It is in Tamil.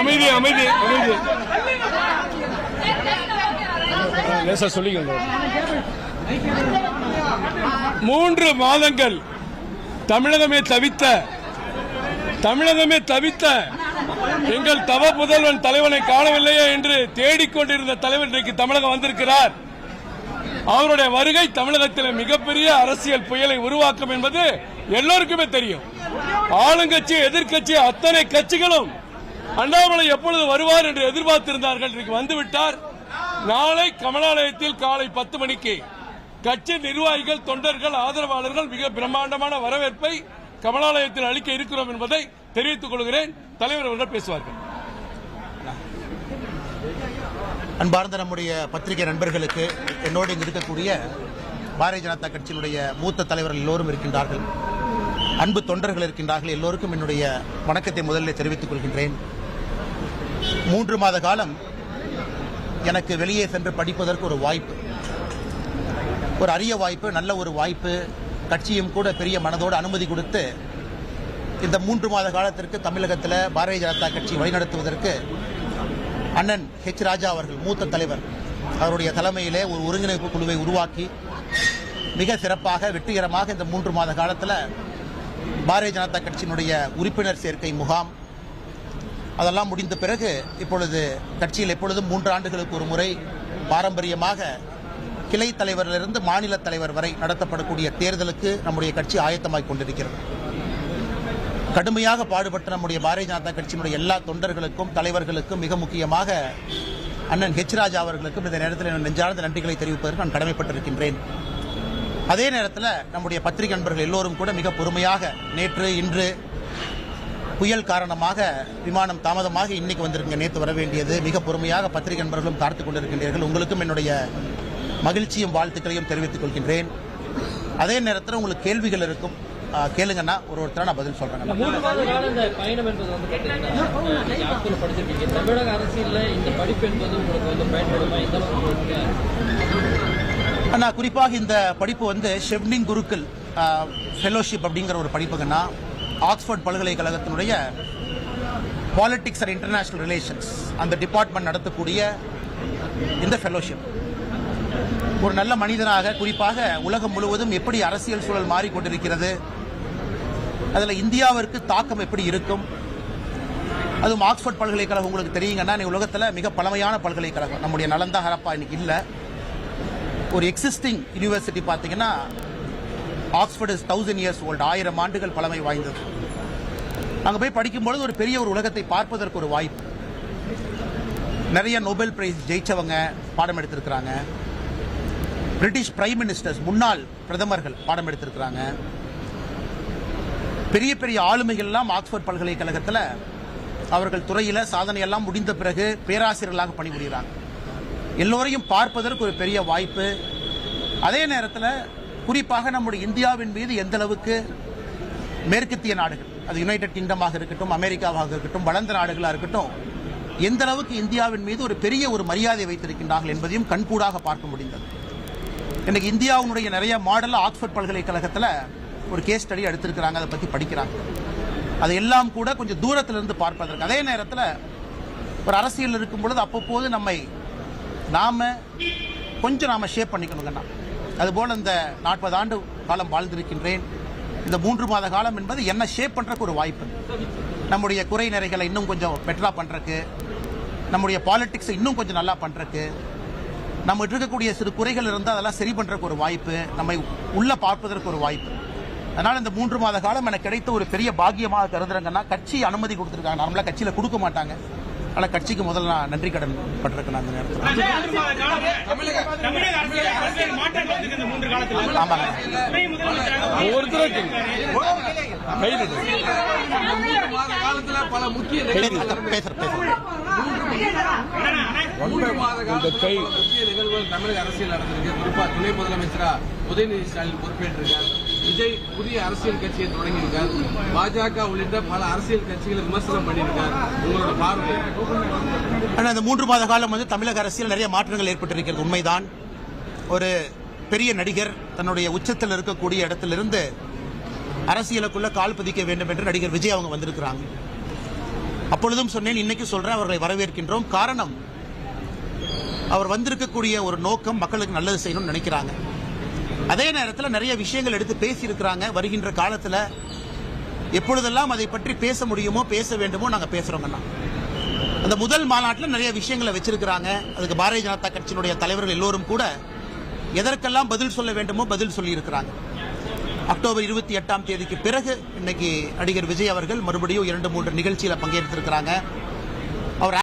அமைதி அமைதி அமைதி. லேசா சொல்லிக்கங்க. மூன்று மாதங்கள் தமிழகமே தவித்த தமிழகமே தவித்த எங்கள் தவ புதல்வன் தலைவனை காணவில்லையே என்று தேடிக்கொண்டிருந்த தலைவர் இன்றைக்கு தமிழகம் வந்திருக்கிறார். அவருடைய வருகை தமிழகத்தில் மிகப்பெரிய அரசியல் புயலை உருவாக்கும் என்பது எல்லோருக்குமே தெரியும். ஆளுங்கட்சி எதிர்க்கட்சி அத்தனை கட்சிகளும் அண்ணாமலை எப்பொழுது வருவார் என்று எதிர்பார்த்திருந்தார்கள் இன்றைக்கு வந்துவிட்டார். நாளை கமலாலயத்தில் காலை பத்து மணிக்கு கட்சி நிர்வாகிகள் தொண்டர்கள் ஆதரவாளர்கள் மிக பிரம்மாண்டமான வரவேற்பை கமலாலயத்தில் அளிக்க இருக்கிறோம் என்பதை தெரிவித்துக் கொள்கிறேன். தலைவர் அவர்கள் பேசுவார்கள். அன்பார்ந்த நம்முடைய பத்திரிகை நண்பர்களுக்கு என்னோடு இங்கு இருக்கக்கூடிய பாரதிய ஜனதா கட்சியினுடைய மூத்த தலைவர்கள் எல்லோரும் இருக்கின்றார்கள். அன்பு தொண்டர்கள் இருக்கின்றார்கள். எல்லோருக்கும் என்னுடைய வணக்கத்தை முதலில் தெரிவித்துக் கொள்கின்றேன். மூன்று மாத காலம் எனக்கு வெளியே சென்று படிப்பதற்கு ஒரு வாய்ப்பு. ஒரு அரிய வாய்ப்பு நல்ல ஒரு வாய்ப்பு. கட்சியும் கூட பெரிய மனதோடு அனுமதி கொடுத்து இந்த மூன்று மாத காலத்திற்கு தமிழகத்தில் பாரதிய ஜனதா கட்சி வழிநடத்துவதற்கு அண்ணன் ஹெச் ராஜா அவர்கள் மூத்த தலைவர் அவருடைய தலைமையிலே ஒரு ஒருங்கிணைப்பு குழுவை உருவாக்கி மிக சிறப்பாக வெற்றிகரமாக இந்த மூன்று மாத காலத்தில் பாரதிய ஜனதா கட்சியினுடைய உறுப்பினர் சேர்க்கை முகாம் அதெல்லாம் முடிந்த பிறகு இப்பொழுது கட்சியில் எப்பொழுதும் மூன்று ஆண்டுகளுக்கு ஒரு முறை பாரம்பரியமாக கிளை தலைவரிலிருந்து மாநில தலைவர் வரை நடத்தப்படக்கூடிய தேர்தலுக்கு நம்முடைய கட்சி ஆயத்தமாகிக் கொண்டிருக்கிறது. கடுமையாக பாடுபட்ட நம்முடைய பாரதிய ஜனதா கட்சியினுடைய எல்லா தொண்டர்களுக்கும் தலைவர்களுக்கும் மிக முக்கியமாக அண்ணன் ஹெச் ராஜா அவர்களுக்கும் இந்த நேரத்தில் நெஞ்சார்ந்த நன்றிகளை தெரிவிப்பதற்கு நான் கடமைப்பட்டிருக்கின்றேன். அதே நேரத்தில் நம்முடைய பத்திரிகை நண்பர்கள் எல்லோரும் கூட மிக பொறுமையாக நேற்று இன்று புயல் காரணமாக விமானம் தாமதமாக இன்னைக்கு வந்திருக்குங்க. நேற்று வர வேண்டியது மிக பொறுமையாக பத்திரிகை நண்பர்களும் காத்துக் கொண்டிருக்கின்றீர்கள். உங்களுக்கும் என்னுடைய மகிழ்ச்சியும் வாழ்த்துக்களையும் தெரிவித்துக் கொள்கின்றேன். அதே நேரத்தில் உங்களுக்கு கேள்விகள் இருக்கும். கேளுங்கன்னா ஒரு ஒருத்தராக நான் பதில் சொல்றேன். அண்ணா குறிப்பாக இந்த படிப்பு வந்து ஷெவ்னிங் குருக்கள் ஃபெலோஷிப் அப்படிங்கிற ஒரு படிப்புங்கன்னா ஆக்ஸ்போர்ட் பல்கலைக்கழகத்தினுடைய பாலிட்டிக்ஸ் அண்ட் இன்டர்நேஷனல் ரிலேஷன்ஸ் அந்த டிபார்ட்மெண்ட் நடத்தக்கூடிய இந்த ஃபெலோஷிப் ஒரு நல்ல மனிதனாக குறிப்பாக உலகம் முழுவதும் எப்படி அரசியல் சூழல் மாறிக்கொண்டிருக்கிறது அதில் இந்தியாவிற்கு தாக்கம் எப்படி இருக்கும் அதுவும் ஆக்ஸ்போர்ட் பல்கலைக்கழகம் உங்களுக்கு தெரியுங்கன்னா நீ உலகத்தில் மிக பழமையான பல்கலைக்கழகம். நம்முடைய நலந்தா ஹரப்பா இன்னைக்கு இல்லை. ஒரு எக்ஸிஸ்டிங் யூனிவர்சிட்டி பார்த்தீங்கன்னா Oxford is thousand years old ஆயிரம் ஆண்டுகள் பழமை வாய்ந்தது. அங்கே போய் படிக்கும்பொழுது ஒரு பெரிய ஒரு உலகத்தை பார்ப்பதற்கு ஒரு வாய்ப்பு. நிறைய நோபல் பிரைஸ் ஜெயிச்சவங்க பாடம் எடுத்திருக்கிறாங்க. பிரிட்டிஷ் பிரைம் மினிஸ்டர்ஸ் முன்னாள் பிரதமர்கள் பாடம் எடுத்திருக்கிறாங்க. பெரிய பெரிய ஆளுமைகள்லாம் ஆக்ஸ்போர்ட் பல்கலைக்கழகத்தில் அவர்கள் துறையில் சாதனையெல்லாம் முடிந்த பிறகு பேராசிரியர்களாக பணிபுரிகிறாங்க. எல்லோரையும் பார்ப்பதற்கு ஒரு பெரிய வாய்ப்பு. அதே நேரத்தில் குறிப்பாக நம்முடைய இந்தியாவின் மீது எந்த அளவுக்கு மேற்கத்திய நாடுகள் அது யுனைடெட் கிங்டமாக இருக்கட்டும் அமெரிக்காவாக இருக்கட்டும் வளர்ந்த நாடுகளாக இருக்கட்டும் எந்த அளவுக்கு இந்தியாவின் மீது ஒரு பெரிய ஒரு மரியாதை வைத்திருக்கின்றார்கள் என்பதையும் கண்கூடாக பார்க்க முடிந்தது. இன்னைக்கு இந்தியாவினுடைய நிறைய மாடல் ஆக்ஸ்போர்ட் பல்கலைக்கழகத்தில் ஒரு கேஸ் ஸ்டடி எடுத்திருக்கிறாங்க அதை பற்றி படிக்கிறாங்க. அது எல்லாம் கூட கொஞ்சம் தூரத்திலிருந்து பார்ப்பதற்கு அதே நேரத்தில் ஒரு அரசியல் இருக்கும் பொழுது அப்பப்போது நம்மை நாம் கொஞ்சம் நாம் ஷேப் பண்ணிக்கணுங்கண்ணா. அதுபோல் இந்த நாற்பது ஆண்டு காலம் வாழ்ந்திருக்கின்றேன். இந்த மூன்று மாத காலம் என்பது என்ன ஷேப் பண்ணுறக்கு ஒரு வாய்ப்பு. நம்முடைய குறை நிறைகளை இன்னும் கொஞ்சம் பெட்டராக பண்ணுறக்கு நம்முடைய பாலிட்டிக்ஸை இன்னும் கொஞ்சம் நல்லா பண்ணுறக்கு நம்ம இருக்கக்கூடிய சிறு குறைகள் இருந்தால் அதெல்லாம் சரி பண்ணுறக்கு ஒரு வாய்ப்பு நம்மை உள்ளே பார்ப்பதற்கு ஒரு வாய்ப்பு. அதனால் இந்த மூன்று மாத காலம் எனக்கு கிடைத்த ஒரு பெரிய பாக்கியமாக கருதுறங்கன்னா கட்சி அனுமதி கொடுத்துருக்காங்க. நார்மலாக கட்சியில் கொடுக்க மாட்டாங்க. ஆனால் கட்சிக்கு முதல்ல நான் நன்றி கடன் பட்டிருக்கேன் அந்த நேரத்தில் ஆமாங்க. ஒவ்வொருத்தரும் கைது மாத காலத்துல பல முக்கிய பேசுறேன் மூன்று மாத இந்த காலத்துல முக்கிய நிகழ்வுகள் தமிழக அரசியல் நடந்திருக்கு. குறிப்பா துணை முதலமைச்சரா உதயநிதி ஸ்டாலின் பொறுப்பேற்றிருக்கார். விஜய் புதிய அரசியல் கட்சியை தொடங்கியிருக்கார். பாஜக உள்ளிட்ட பல அரசியல் கட்சிகளை விமர்சனம் பண்ணியிருக்கார். உங்களோட பார்வை? ஆனால் இந்த மூன்று மாத காலம் வந்து தமிழக அரசியல் நிறைய மாற்றங்கள் ஏற்பட்டிருக்கிறது. உண்மைதான். ஒரு பெரிய நடிகர் தன்னுடைய உச்சத்தில் இருக்கக்கூடிய இடத்திலிருந்து அரசியலுக்குள்ள கால் பதிக்க வேண்டும் என்று நடிகர் விஜய் அவங்க வந்திருக்கிறாங்க. அப்பொழுதும் சொன்னேன் இன்னைக்கு சொல்றேன் அவர்களை வரவேற்கின்றோம். காரணம் அவர் வந்திருக்கக்கூடிய ஒரு நோக்கம் மக்களுக்கு நல்லது செய்யணும்னு நினைக்கிறாங்க. அதே நேரத்தில் நிறைய விஷயங்கள் எடுத்து பேசியிருக்கிறாங்க. வருகின்ற காலத்தில் எப்பொழுதெல்லாம் அதை பற்றி பேச முடியுமோ பேச வேண்டுமோ நாங்கள் பேசுகிறோங்கண்ணா அந்த முதல் மாநாட்டில் நிறைய விஷயங்களை வச்சிருக்கிறாங்க. அதுக்கு பாரதிய ஜனதா கட்சியினுடைய தலைவர்கள் எல்லோரும் கூட எதற்கெல்லாம் பதில் சொல்ல வேண்டுமோ பதில் சொல்லியிருக்கிறாங்க. அக்டோபர் இருபத்தி எட்டாம் தேதிக்கு பிறகு இன்னைக்கு நடிகர் விஜய் அவர்கள் மறுபடியும் இரண்டு மூன்று நிகழ்ச்சியில் பங்கேற்றிருக்கிறாங்க. அவர்